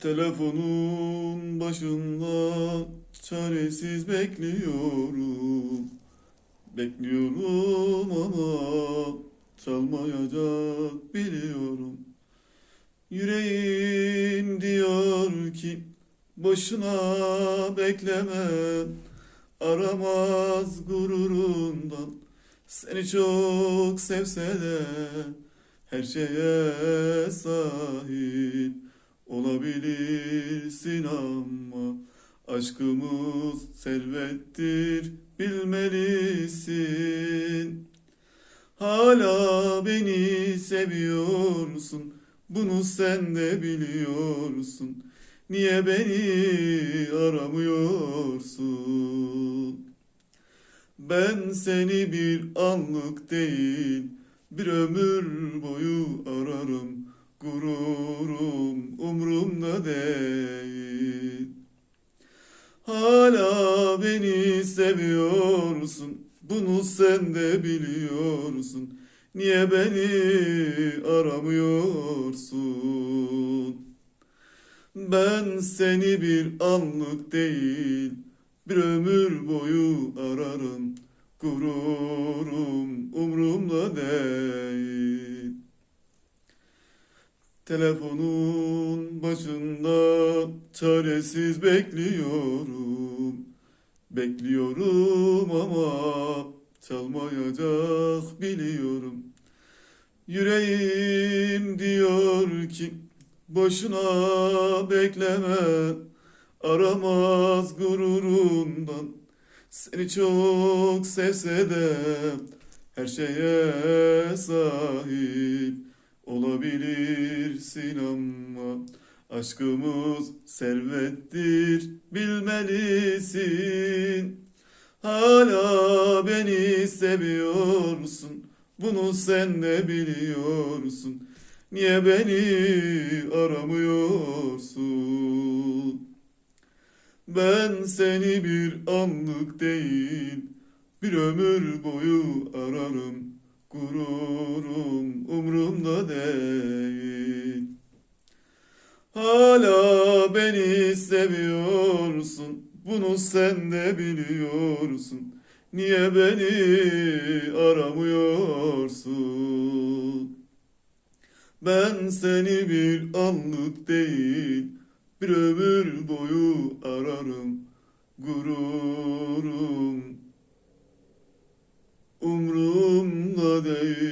Telefonun başında çaresiz bekliyorum. Bekliyorum ama çalmayacak biliyorum. Yüreğim diyor ki boşuna bekleme. Aramaz gururundan seni çok sevse de her şeye sahip olabilirsin ama aşkımız servettir bilmelisin. Hala beni seviyorsun bunu sen de biliyorsun. Niye beni aramıyorsun? Ben seni bir anlık değil, bir ömür boyu ararım. Gururum umrumda değil. Hala beni seviyorsun, bunu sen de biliyorsun. Niye beni aramıyorsun? Ben seni bir anlık değil, bir ömür boyu ararım. Gururum umrumda değil. Telefonun başında çaresiz bekliyorum. Bekliyorum ama çalmayacak biliyorum. Yüreğim diyor ki boşuna bekleme. Aramaz gururundan seni çok sevse de her şeye sahip olabilirsin ama aşkımız servettir bilmelisin. Hala beni seviyorsun bunu sen de biliyorsun. Niye beni aramıyorsun? Ben seni bir anlık değil, bir ömür boyu ararım. Gururum umrumda değil. Hala beni seviyorsun, bunu sen de biliyorsun. Niye beni aramıyorsun? Ben seni bir anlık değil, bir ömür boyu ararım. Gururum umrumda değil.